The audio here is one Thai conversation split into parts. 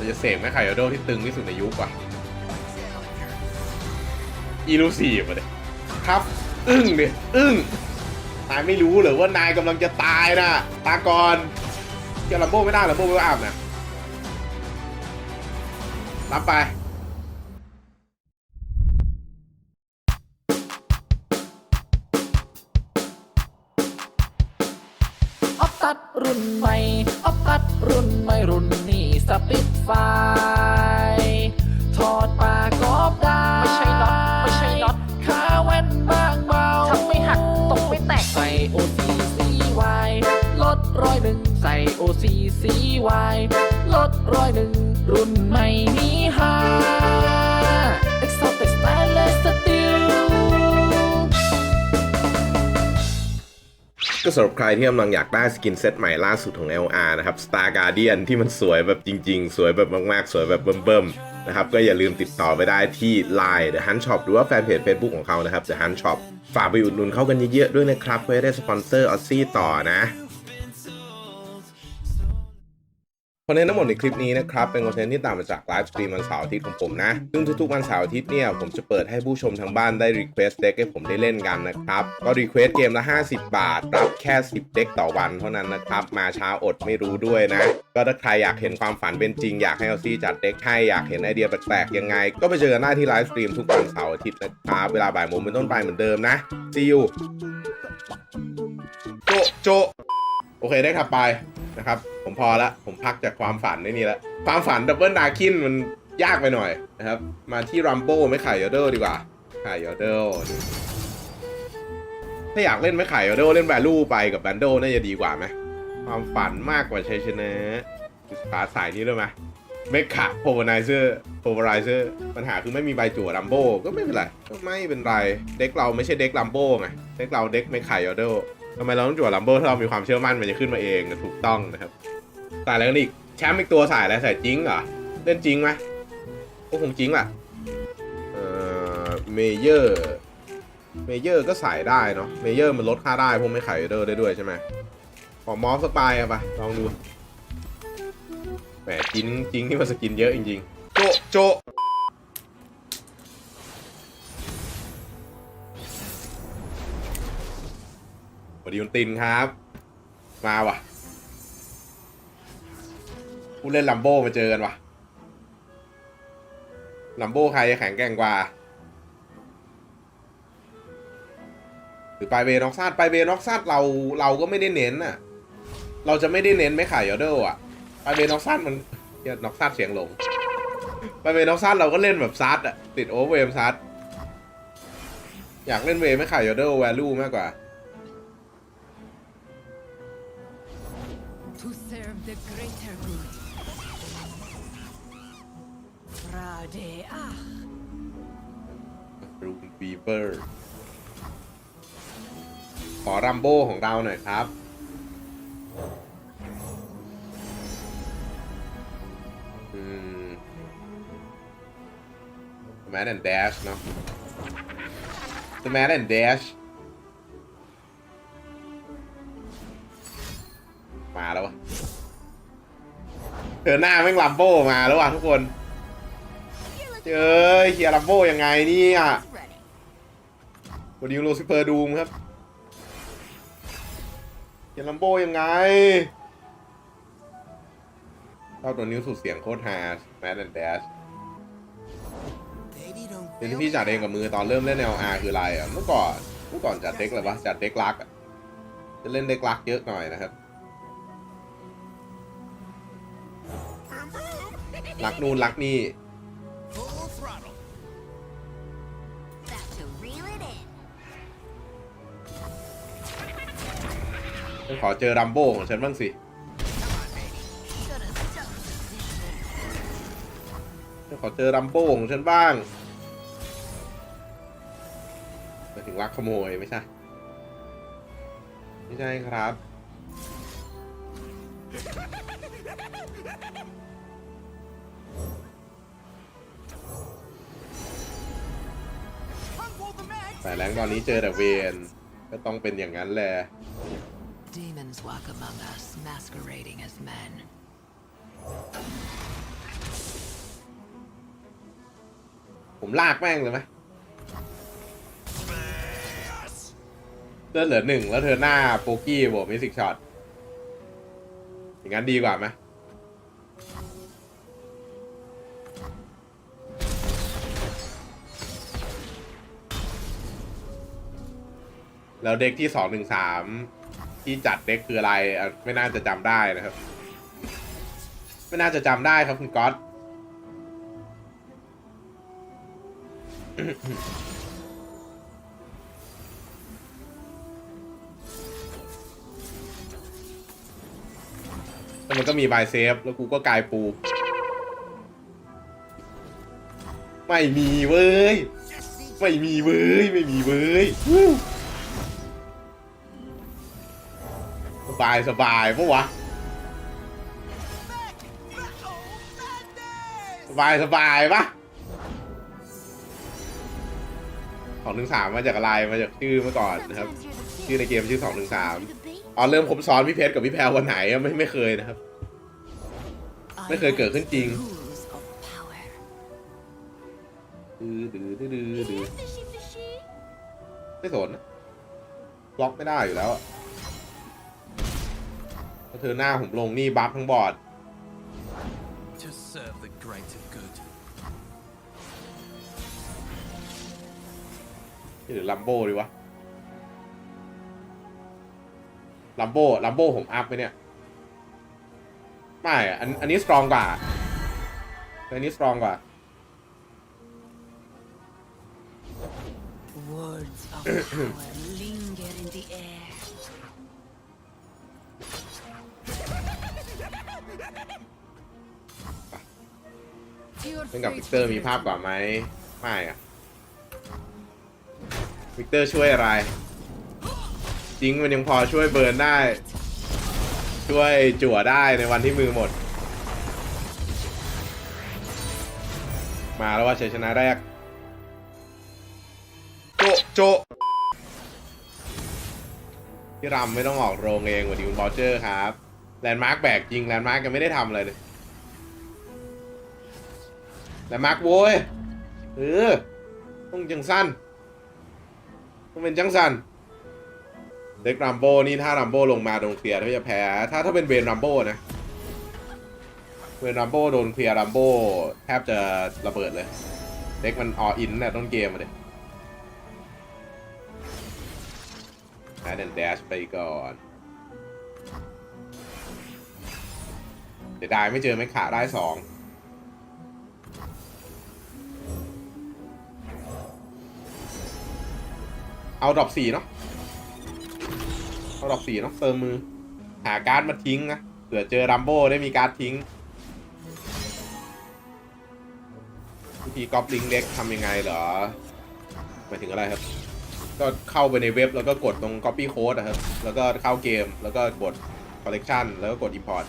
เราจะเสกแม่ไข่ออโดที่ตึงที่สุดในยุคว่ะอีลูซีฟอะเดยครับ อึ้งดิอึ้งนายไม่รู้เหรอว่านายกำลังจะตายนะตากรเกี่ยวลัมโบ้ไม่ได้ลัมโบ้ไม่อาบนะรับไปออฟตัดรุ่นใหม่ออฟตัดรุ่นใหม่รุ่นนี้สปิด ไฟ ถอดปากกอบได้ ไม่ใช่น็อตไม่ใช่น็อตขาแว่นบางเบาทำไม่หักตกไม่แตก ใส่ OCCY ลดร้อยหนึ่งใส่ OCCY ลดร้อยหนึ่งรุ่นใหม่นี้ ก็สำหรับใครที่กำลังอยากได้สกินเซตใหม่ล่าสุดของ LR นะครับ Star Guardian ที่มันสวยแบบจริง ๆ สวยแบบมากๆ สวยแบบเบิ่มๆนะครับก็อย่าลืมติดต่อไปได้ที่ Line The Hunt Shop หรือว่าแฟนเพจ Facebook ของเขานะครับ The Hunt Shop ฝากไปอุดหนุนเขากันเยอะๆด้วยนะครับเพื่อได้สปอนเซอร์ออซซี่ต่อนะ อนเทนต์ทั้งหมดในคลิปนี้นะครับ เป็นคอนเทนต์ที่ต่างมาจากไลฟ์สตรีมวันเสาร์อาทิตย์ของผมนะ ซึ่งทุกๆวันเสาร์อาทิตย์เนี่ย ผมจะเปิดให้ผู้ชมทางบ้านได้รีเควสเด็กให้ผมได้เล่นกันนะครับ ก็รีเควสเกมละ 50 บาท รับแค่ 10 เด็กต่อวันเท่านั้นนะครับ มาช้าอดไม่รู้ด้วยนะ ก็ถ้าใครอยากเห็นความฝันเป็นจริง อยากให้เอาซี่จัดเด็กให้อยากเห็นไอเดียแปลกๆยังไง ก็ไปเจอกันได้ที่ไลฟ์สตรีมทุกวันเสาร์อาทิตย์นะครับเวลาบ่ายโมงเป็นต้นไปเหมือนเดิมนะ see you โจโจโอเคได้ขับไปนะครับผมพอละผม พักจากความฝันในนี่ละความฝันดับเบิลดาคินมันยากไปหน่อยนะครับ มาที่รัมโบ้ไม่ขายยอเดอร์ดีกว่า ขายยอเดอร์ถ้าอยากเล่นไม่ขายยอเดอร์เล่นแวลูไปกับแบนโดน่าจะดีกว่าไหมความฝันมากกว่าชัยชนะขาสายนี้ด้วยไหมไม่ขาโพวไนเซอร์โพวไรเซอร์ปัญหาคือไม่มีใบจั่วรัมโบ้ก็ไม่เป็นไรก็ไม่เป็นไร เด็กเราไม่ใช่เด็กรัมโบ้ไงเด็กเราเด็กไม่ขายยอเดอร์ทำไมเราต้องจั่วรัมโบ้ถ้าเรามีความเชื่อมั่นมันจะขึ้นมาเองถูกต้องนะครับ ใส่อะไรกันอีกแชมป์อีกตัวใส่อะไรใส่จริงเหรอ เล่นจริงไหมก็คงจริงแหละเอ่อเมเยอร์เมเยอร์ก็ใส่ได้เนาะเมเยอร์มันลดค่าได้พวกไม่ขายเดอร์ได้ด้วยใช่ไหมขอมอสสปายอะปะลองดูแหมจริงจริงที่มันสกินเยอะจริงๆ โจโจสวัสดีคุณตินครับ มาว่ะ ผู้เล่นลัมโบมาเจอกันวะลัมโบใครจะแข็งแกร่งกว่า หรือไปเบน็อกซัดไปเบน็อกซัดเราเราก็ไม่ได้เน้นน่ะเราจะไม่ได้เน้นไม่ขายยอเดอร์อะไปเบน็อกซัดมันเดี๋ยวน็อกซัดเสียงลง ไปเบน็อกซัดเราก็เล่นแบบซัดอะติดโอเวอร์เวมซัดอยากเล่นเวไม่ขายยอเดอร์แวลูมากกว่า the greater good. Radea. รูนบีเบอร์ขอรัมโบ้ของเราหน่อยครับ อืมแมนแอนด์ dash เนาะ The Man and Dash มาแล้ววะ เธอหน้าแม่งลัมโบมาแล้วว่ะทุกคน เจอเฮียลัมโบยังไงเนี่ย Ready. วันนี้โรซิเปอร์ดูมครับเฮียลัมโบยังไงชอบตัวนิ้วสุดเสียงโคตรฮาแมดแอนด์แดชเป็นที่พี่จัดเองกับมือตอนเริ่มเล่น LR คืออะไรอะเมื่อก่อนเมื่อก่อนจัดเด็กอะไรวะจัดเด็กลักอะจะเล่นเด็กลักเยอะหน่อยนะครับ ลักนู่นลักนี่ That to reel it in. ฉันขอเจอรัมโบของฉันบ้างสิ Should have stuck to this. ฉันขอเจอรัมโบของฉันบ้างหมายถึงลักขโมยไม่ใช่ ไม่ใช่ครับ สายแรงตอนนี้เจอแต่เวนก็ต้องเป็นอย่างนั้นแหละ walk among us, masquerading as men. ผมลากแม่งเลยไหมเลือเหลือหนึ่งแล้วเธอหน้าโปกี้บวกมิสิกช็อตอย่างนั้นดีกว่าไหม แล้วเด็กที่สองหนึ่งสามที่จัดเด็กคืออะไรอะไม่น่าจะจำได้นะครับ ไม่น่าจะจำได้ครับคุณก๊อต แล้วมันก็มีบายเซฟ แล้วกูก็กลายปู ไม่มีเว้ย ไม่มีเว้ย ไม่มีเว้ย บายสบายปะวะสบายสบายปะสองหนึ่งสามมาจากอะไรมาจากชื่อเมื่อก่อนนะครับ ชื่อในเกมชื่อสองหนึ่งสามอ๋อเริ่มผมซ้อนพี่เพชรกับพี่แพรวันไหนไม่ไม่เคยนะครับ ไม่เคยเกิดขึ้นจริงดื้อดื้อดื้อดื้อดื้อไม่สนบล็อกไม่ได้อยู่แล้ว อะถ้าเธอหน้าผมลงนี่บัฟทั้งบอร์ด To serve the greater good หรือลัมโบดีวะลัมโบลัมโบผมอัพไปเนี่ย ไม่อะอันอันนี้สตรองกว่า อันนี้สตรองกว่า Words of power linger in the air. เล่นกับวิกเตอร์มีภาพกว่าไหมไม่อะวิกเตอร์ช่วยอะไร จริงมันยังพอช่วยเบิร์นได้ ช่วยจั่วได้ในวันที่มือหมด มาแล้วว่าชัยชนะแรก โจโจพี่รำไม่ต้องออกโรงเองสวัสดีคุณบอเจอร์ครับ แลนด์มาร์กแบกจริง แลนด์มาร์กยังไม่ได้ทำอะไรเลย แลนด์มากโว้ยเออต้องจังสั้นต้องเป็นจังสันเด็กรัมโบนี่ถ้ารัมโบลงมาโดนเคลียร์ถ้าจะแพ้ ถ้าถ้าเป็นเวนรัมโบนะเวนรัมโบโดนเคลียร์รัมโบแทบจะระเบิดเลย เด็กมันออินน่ะต้นเกมเลยแอดนด์แดชไปก่อนเดี๋ยวได้ไม่เจอไม่ขาได้สอง เอาดรอปสี่เนาะเอาดรอปสี่เนาะเติมมือ หาการ์ดมาทิ้งนะเผื่อเจอรัมโบ้ได้มีการ์ดทิ้งวิธีก๊อปลิงเด็กทำยังไงเหรอหมายถึงอะไรครับ ก็เข้าไปในเว็บแล้วก็กดตรง Copy Code นะครับ แล้วก็เข้าเกมแล้วก็กด Collection แล้วก็กด Import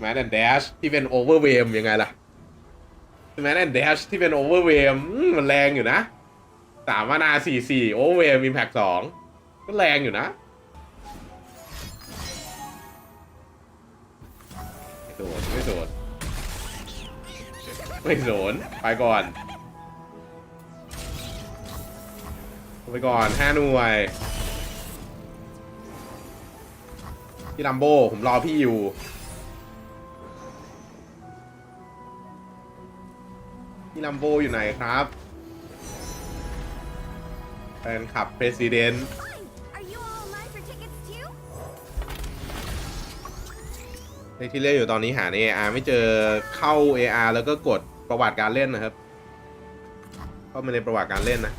แมนแอนด์ Dash ที่เป็น Overwhelm ยังไงล่ะ แมนแอนเด์ Dash ที่เป็น Overwhelm อืมมันแรงอยู่นะสามนาสี่สี่ Overwhelm Impact สองก็แรงอยู่นะไม่โดนไม่โดนไม่โดนไปก่อน ไปก่อนห้าหน่วย พี่ลัมโบผมรอพี่อยู่ พี่ลัมโบอยู่ไหนครับแฟนคลับเพรสิดีนในที่เล่นอยู่ตอนนี้หาใน AR ไม่เจอเข้า AR แล้วก็กดประวัติการเล่นนะครับ เข้ามาในประวัติการเล่นนะ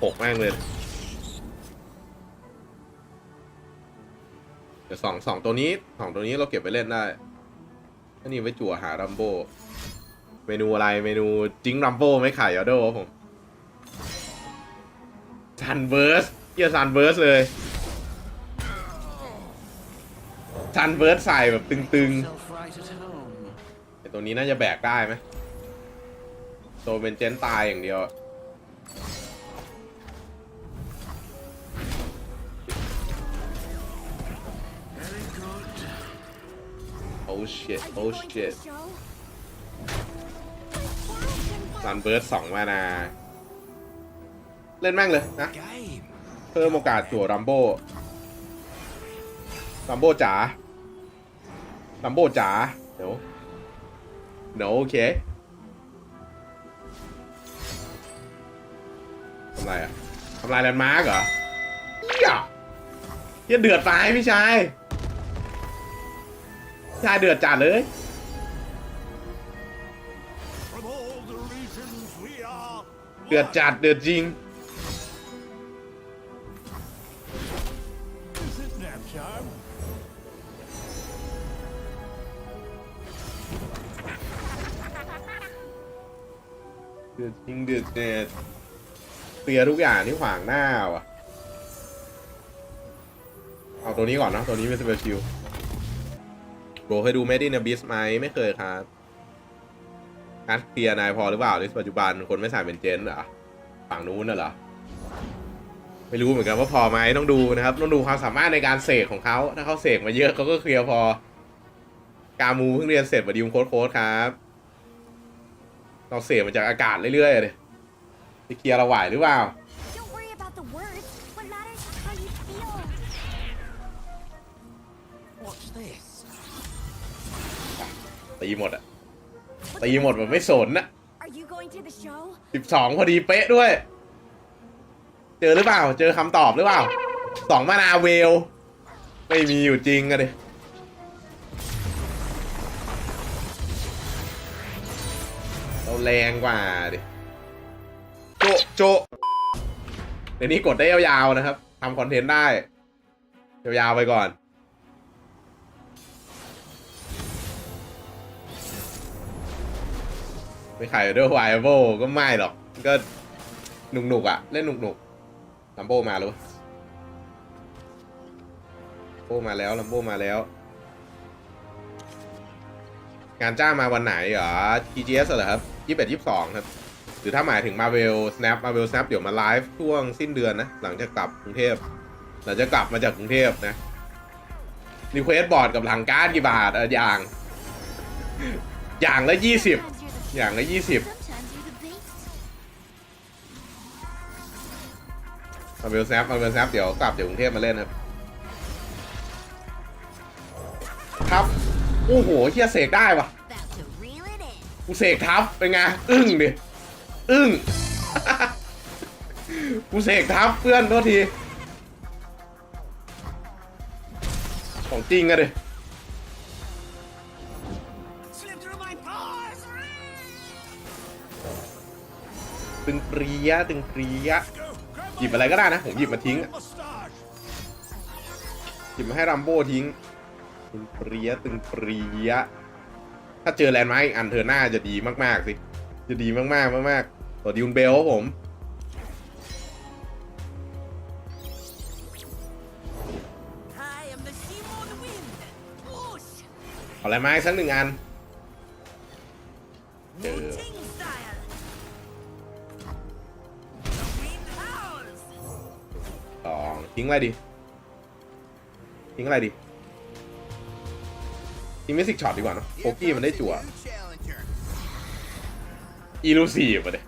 เอาดรอปหกแม่งเลยเดี๋ยวสองสองตัวนี้สองตัวนี้เราเก็บไปเล่นได้อันนี้ไว้จั่วหารัมโบ เมนูอะไรเมนูจิ้งรัมโบไม่ขายออเดอร์ผมซันเบิร์สเกียซันเบิร์สเลยซันเบิร์สใส่แบบตึงๆแต่ตัวนี้น่าจะแบกได้ไหมโซเป็นเจนตายอย่างเดียว shit โอ้ shit ซันเบิร์ดสองมานา เล่นแม่งเลยนะ เพิ่มโอกาสจั่วรัมโบ้รัมโบ้จ๋ารัมโบ้จ๋าเดี๋ยวเดี๋ยวโอเคทำไรอะทำลายแลนด์มาร์กเหรอเฮียเฮียเดือดตายพี่ชายพี่ ชาเดือดจัดเลยเดือดจัดเดือดจริงเดือดจริงเดือดเดือดเตียทุกอย่างที่ขวางหน้าว่ะเอาตัวนี้ก่อนนะตัวนี้เป็นสเปเชียล โบเคยดู Made in Abyss ไหมไม่เคยครับการดเคลียร์นายพอหรือเปล่าในปัจจุบันคนไม่ใส่เป็นเจนเหรอฝั่งนู้นน่ะเหรอไม่รู้เหมือนกันว่าพอไหมต้องดูนะครับ ต้องดูความสามารถในการเสกของเขาถ้าเขาเสกมาเยอะเขาก็เคลียร์พอ กามูเพิ่งเรียนเสร็จมาดิวโค้ดโค้ดครับเราเสกมาจากอากาศเรื่อยๆเลยจะเคลียร์เราไหวหรือเปล่า ตีหมดอะตีหมดแบบไม่สนอะ Are you going to the show? สิบสองพอดีเป๊ะด้วย เจอหรือเปล่า เจอคำตอบหรือเปล่าสองมานาเวล ไม่มีอยู่จริงอะดิเราแรงกว่าดิ โจะโจะเดี๋ยวนี้กดได้ยาวๆนะครับทำคอนเทนต์ได้ ยาวๆไปก่อน ไม่ขายด้วยไวโบก็ไม่หรอก ก็หนุกหนุกอะเล่นหนุกหนุกลัมโบมาแล้วลัมโบมาแล้วลัมโบมาแล้ว งานจ้างมาวันไหนเหรอ TGS เหรอครับยี่สิบเอ็ดยี่สิบสองครับ หรือถ้าหมายถึง Marvel Snap Marvel Snap เดี๋ยวมาไลฟ์ช่วงสิ้นเดือนนะ หลังจากกลับกรุงเทพหลังจากกลับมาจากกรุงเทพนะรีเควสบอร์ดกับหลังการกี่บาทอออย่าง อย่างละยี่สิบ อย่างละยี่สิบมาเวลแซฟมาเวลแซฟเดี๋ยวกลับจากกรุงเทพมาเล่นครับ ครับ โอ้โหเฮียเสกได้วะกูเสกทับเป็นไง อึ้งดิ อึ้ง กูเสกทับเพื่อนโทษที ของจริงอะดิ ตึงเปรียตึงเปรียหยิบอะไรก็ได้นะ ผมหยิบมาทิ้ง หยิบมาให้รัมโบ้ทิ้ง ตึงเปรียตึงเปรียถ้าเจอแลนด์ไมาร์กอีกอันเธอหน้าจะดีมาก ๆ สิ จะดีมาก ๆ มากๆตัวดิวเบลครับผม ขอแลนด์มาร์กสักหนึ่งอัน ทิ้งอะไรดีทิ้งอะไรดีทิ้งมิสิกช็อตดีกว่าเนอะโคกี้มันได้จั่วอีลูซีฟอะเด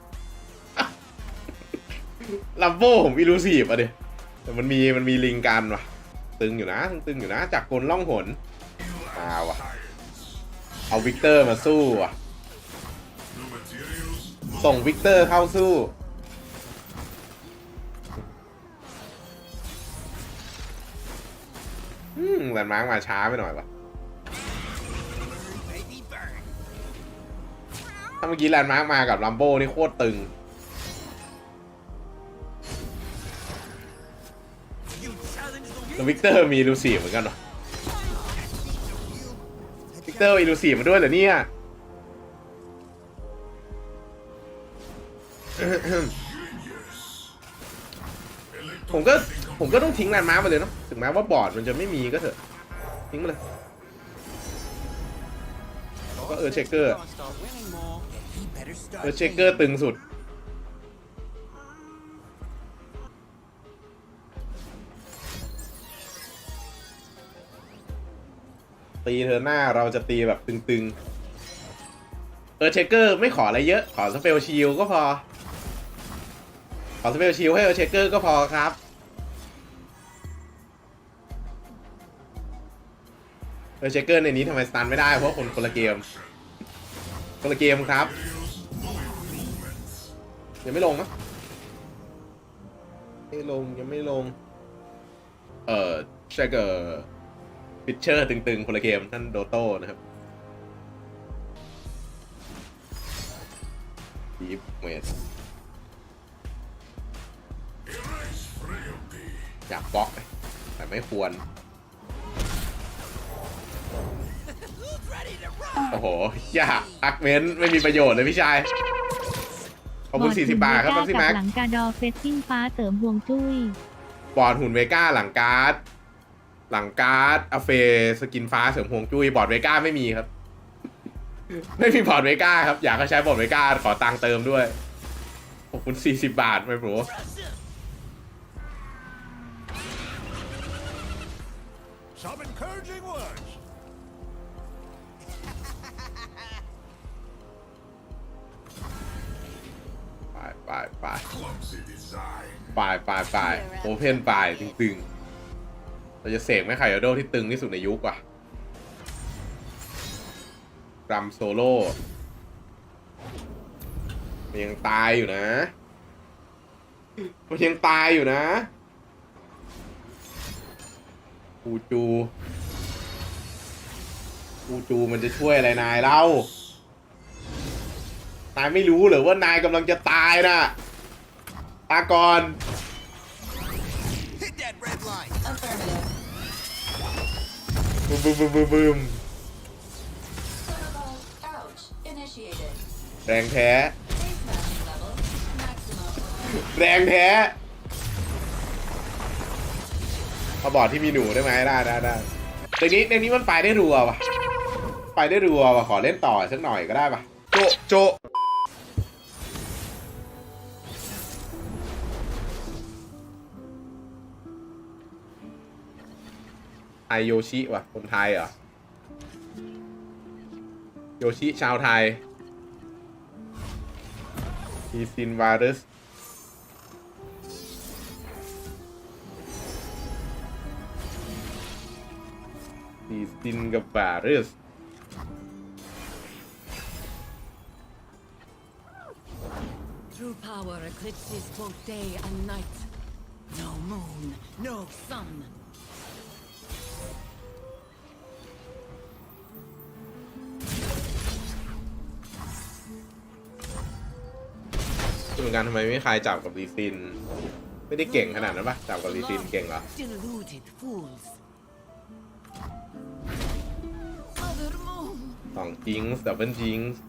ลัมโบผมอีลูซีฟอะเดแต่มันมีมันมีลิงกันว่ะ ตึงอยู่นะตึงๆอยู่นะ จากกลล่องหนมาว่ะเอาวิกเตอร์มาสู้ว่ะส่งวิกเตอร์เข้าสู้ แลนด์มาร์กมาช้าไปหน่อยวะถ้าเมื่อกี้แลนด์มาร์กมากับลัมโบนี่โคตรตึง แล้ววิกเตอร์มีลูซีฟเหมือนกันเหรอวิกเตอร์อีลูซีฟมาด้วยเหรอเนี่ยผมก็ผมก็ต้องทิ้งแลนด์มาร์กไปเลยเนาะ ถึงแม้ว่าบอร์ดมันจะไม่มีก็เถอะ ทิ้งไปเลยก็เออเชคเกอร์ เออเชคเกอร์ตึงสุด ตีเธอหน้าเราจะตีแบบตึงๆ เออเชคเกอร์ไม่ขออะไรเยอะ ขอสเปลชิลก็พอ ขอสเปลชิลให้เออเชคเกอร์ก็พอครับ เออเชคเกอร์ในนี้ทำไมสตันไม่ได้ เพราะคนคนละเกม คนละเกมครับ ยังไม่ลงนะไม่ลงยังไม่ลง เอ่อใช่ก็ปิชเชอร์ตึงๆ คนละเกมท่านโดโต้นะครับดีฟเมสอยากบล็อก แต่ไม่ควร โอ้โห อย่าอักเมนต์ไม่มีประโยชน์เลยพี่ชาย ขอบคุณ40 บาทครับบแป๊อบดซี่หุ่นแม็กเวก้ากับหลังกาดอเฟสซิ่งฟ้าเสริมห่วงจุ้ยบอร์ดหุ่นเวก้าหลังการ์ด หลังการ์ดอเฟสกินฟ้าเสริมพวงจุ้ยบอร์ดเวก้าไม่มีครับ ไม่มีบอร์ดเวก้าครับ อยากให้ใช้บอร์ดเวก้าขอตังค์เติมด้วย ขอบคุณ 40 บาทไม่โปร ไปไปไปไปไปโอเพนไปตึงๆ เราจะเสกแม่ไข่โดที่ตึงที่สุดในยุคว่ะรัมโซโล่มันยังตายอยู่นะ มันยังตายอยู่นะอูจูอูจูมันจะช่วยอะไรนายเล่า นายไม่รู้เหรอว่านายกำลังจะตายนะตาก่อน Hit that red line. บึมบึมบึมบึมบึม Ouch. Initiated. แรงแท้ Base matching level. Maximum. แรงแท้มาบอร์ดที่มีหนูได้ไหมได้ได้ได้ในนี้ในนี้มันไปได้รัวว่ะไปได้รัวว่ะขอเล่นต่อสักหน่อยก็ได้ป่ะโจะโจะไอโยชิว่ะ คนไทยเหรอ โยชิชาวไทยมีซินวาร์สดีซินกับบาริส อนกันทำไมไม่มีใครจับกับลีซิน ไม่ได้เก่งขนาดนั้นปะจับกับลีซินเก่งเหรอ สองจิงส์ดับเบิลจิงส์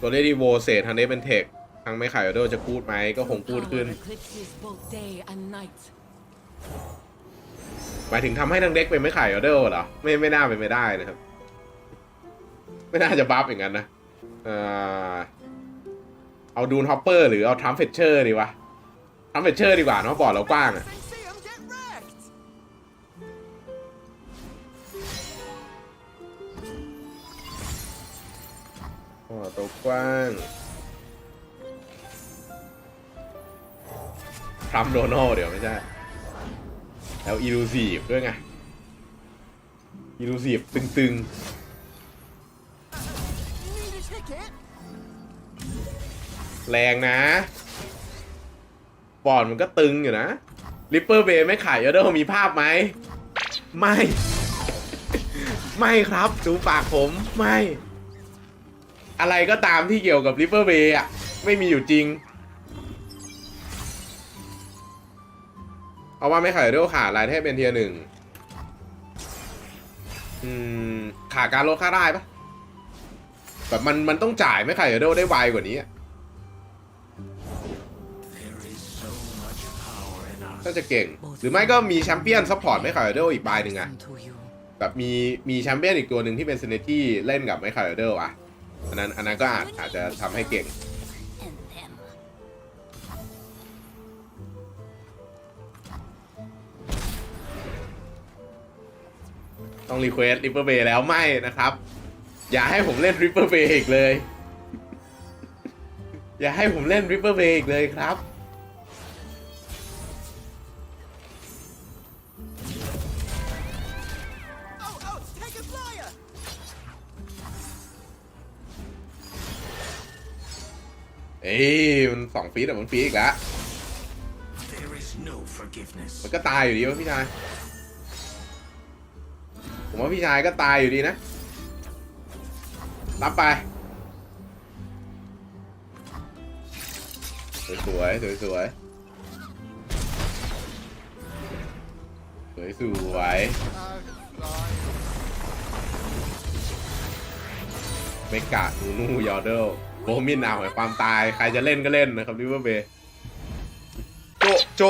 ตัวเลดีโวเศษทางนี้เป็นเทคทางไม่ขายออเดอร์จะพูดไหมก็คงพูดขึ้น หมายถึงทำให้ทางเด็กเป็นไม่ขายออเดอร์เหรอ ไม่ไม่น่าเป็นไม่ได้นะครับ ไม่น่าจะบัฟอย่างนั้นนะเอ่อ เอาดูนฮอปเปอร์หรือเอาทรัมเฟชเชอร์ดีวะทรัมเฟชเชอร์ดีกว่าเนาะบอร์ดเรากว้างอะ And see him get wrecked. อ๋อตัวกว้างทรัมป์โดนัลเดี๋ยวไม่ใช่ แล้วอีลูซีฟด้วยไงอีลูซีฟตึงๆ แรงนะบอร์ดมันก็ตึงอยู่นะริปเปอร์เบย์ไม่ขายออเดอร์มีภาพไหม ไม่ ไม่ครับ ดูปากผมไม่ อะไรก็ตามที่เกี่ยวกับริปเปอร์เบย์อะ ไม่มีอยู่จริง เอาว่าไม่ขายออเดอร์ขาดรายเทพเป็นเทียหนึ่งอืมขาการลดค่าได้ปะแบบมันมันต้องจ่ายไม่ขายออเดอร์ได้ไวกว่านี้อะ power in us. ก็จะเก่ง หรือไม่ก็มีแชมเปี้ยนซัพพอร์ตไม่ขายออเดอร์อีกใบหนึ่งอะแบบมีมีแชมเปี้ยนอีกตัวหนึ่งที่เป็นเซเนตี้เล่นกับไมค์คาร์เดลอะอันนั้นอันนั้นก็อาจอาจจะทำให้เก่งต้องรีเควสริปเปอร์เบย์แล้วไม่นะครับ อย่าให้ผมเล่นริปเปอร์เบย์อีกเลย อย่าให้ผมเล่นริปเปอร์เบย์อีกเลยครับ เอ้ยมันสองฟีดอะมันฟีดอีกแล้ว There is no forgiveness. มันก็ตายอยู่ดีวะพี่ชาย ผมว่าพี่ชายก็ตายอยู่ดีนะ รับไปสวยสวยสวยสวยสวยสวย เมกะนูนูยอร์เดลโบมินเอาแห่งความตาย ใครจะเล่นก็เล่นนะครับริเวอร์เบย์โจโจ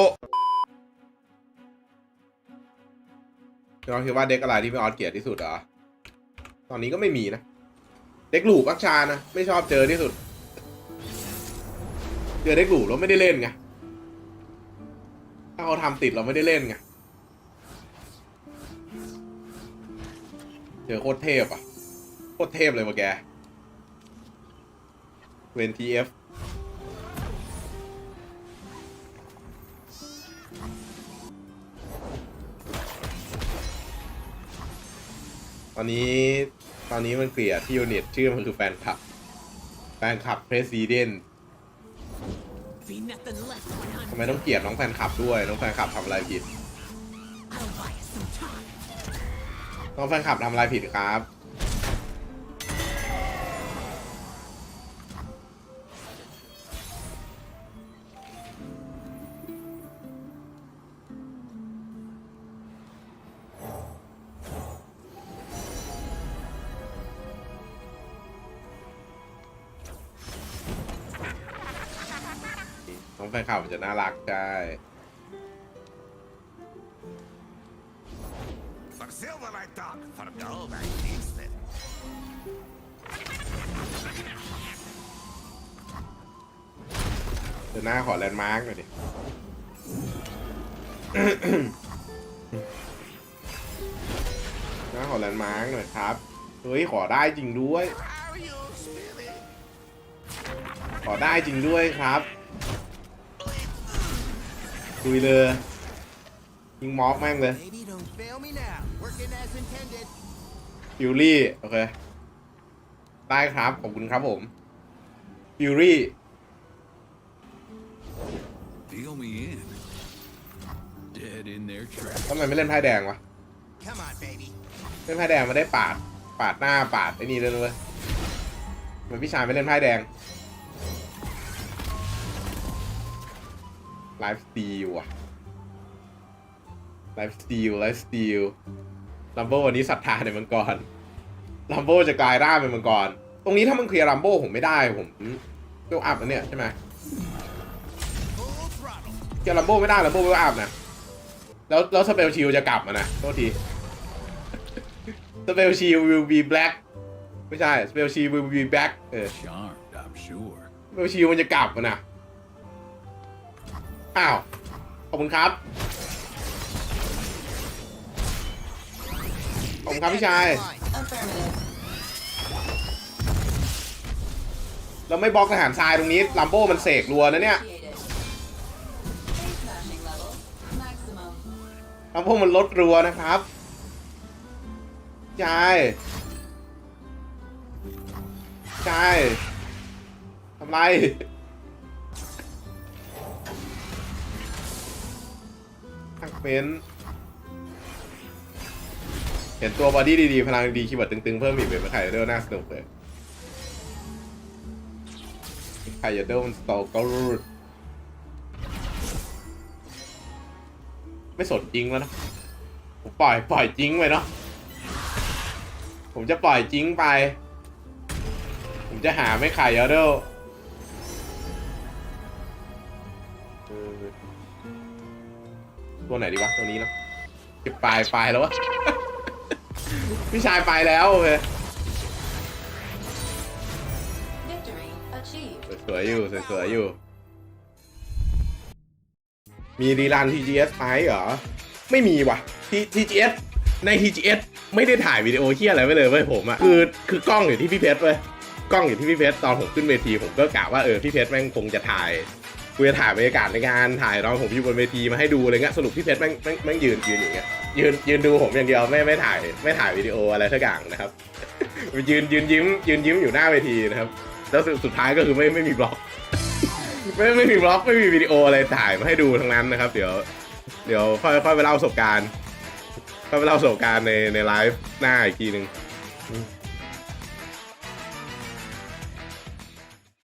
พี่น้องคิดว่าเด็กอะไรที่พี่ออสเกลียดที่สุดเหรอ ตอนนี้ก็ไม่มีนะ เด็กหลูปักชานะ ไม่ชอบเจอที่สุด เจอเด็กหลูเราไม่ได้เล่นไง ถ้าเขาทำติดเราไม่ได้เล่นไง เจอโคตรเทพอะ โคตรเทพเลยว่ะแก เวนทีเอฟตอนนี้ตอนนี้มันเกลียดที่ยูนิตชื่อมันคือแฟนคลับ แฟนคลับเพรสซีเดนทำไมต้องเกลียดน้องแฟนคลับด้วย น้องแฟนคลับทำอะไรผิด น้องแฟนคลับทำอะไรผิดครับ จะน่ารักใช่ For silver I talk, for gold I taste it. เดี๋ยวหน้าขอแลนด์มาร์กหน่อยดิ หน้าขอแลนด์มาร์กหน่อยครับ เฮ้ย ขอได้จริงด้วย How are you, Smithy? ขอได้จริงด้วยครับ ดุยเลยยิงม็อกแม่งเลย Baby, don't fail me now. Working as intended. ฟิวรี่โอเคได้ครับ ขอบคุณครับผมฟิวรี่ Deal me in. Dead in their tracks. ทำไมไม่เล่นไพ่แดงวะ Come on, baby. เล่นไพ่แดงมาได้ปาด ปาดหน้าปาดไอ้นี่เลยนะเว้ยทำไมพี่ชายไม่เล่นไพ่แดง ไลฟ์สตีลว่ะไลฟ์สตีลไลฟ์สตีลลัมโบวันนี้ศรัทธาในมังกรลัมโบจะกลายร่างเป็นมังกร ตรงนี้ถ้ามันเคลียร์ลัมโบผมไม่ได้ผมเวลอัพนะเนี่ยใช่ไหม Full throttle. เคลียร์ลัมโบไม่ได้ลัมโบเวลอัพนะ แล้วแล้วสเปลชิลจะกลับมานะโทษทีสเปลชิล will be black ไม่ใช่สเปลชิล will be back เออ Charmed, I'm sure. สเปลชิลมันจะกลับมานะ อ้าว ขอบคุณครับ ขอบคุณครับพี่ชาย Line. เราไม่บล็อกทหารทรายตรงนี้ลัมโบมันเสกรัวนะเนี่ยลัมโบมันลดรัวนะครับใช่ใช่ทำไร ทักเม้นเห็นตัวบอดี้ดีๆ พลังดีคีย์บอร์ดตึงๆ เพิ่มอีกเป็นไข่เรื่องน่าสนุกเลยไคยาโดมันสตอก็รูดไม่สนจริงแล้วนะผมปล่อยปล่อยจริงไปเนาะผมจะปล่อยจริงไป ผมจะหาไม่ไข่ยาโด ตัวไหนดีวะ ตัวนี้เนาะเก็บปลายปลายแล้ววะ พี่ชายไปแล้วโอเคสวยๆอยู่สวยๆอยู่ มีรีรัน TGS ไหมเหรอ ไม่มีว่ะ T- TGS ใน TGS ไม่ได้ถ่ายวิดีโอเฮียอะไรไว้เลยเว้ยผมอะคือคือกล้องอยู่ที่พี่เพชรเว้ยกล้องอยู่ที่พี่เพชรตอนผมขึ้นเวทีผมก็กะว่าเออพี่เพชรแม่งคงจะถ่าย กูจะถ่ายบรรยากาศในงานถ่ายตอนผมอยู่บนเวทีมาให้ดูอะไรเงี้ยสรุปพี่เพชรแม่งแม่งแม่งยืนยืนอย่างเงี้ยยืนยืนดูผมอย่างเดียวไม่ไม่ถ่ายไม่ถ่ายวิดีโออะไรสักอย่างนะครับ ยืนยืนยิ้ม ยืนยิ้มอยู่หน้าเวทีนะครับ แล้วสุดสุดท้ายก็คือไม่ไม่มีบล็อก ไม่ไม่มีบล็อกไม่มีวิดีโออะไรถ่ายมาให้ดูทั้งนั้นนะครับ เดี๋ยว เดี๋ยวค่อยค่อยไปเล่าประสบการณ์ค่อยไปเล่าประสบการณ์ในในไลฟ์หน้าอีกทีหนึ่ง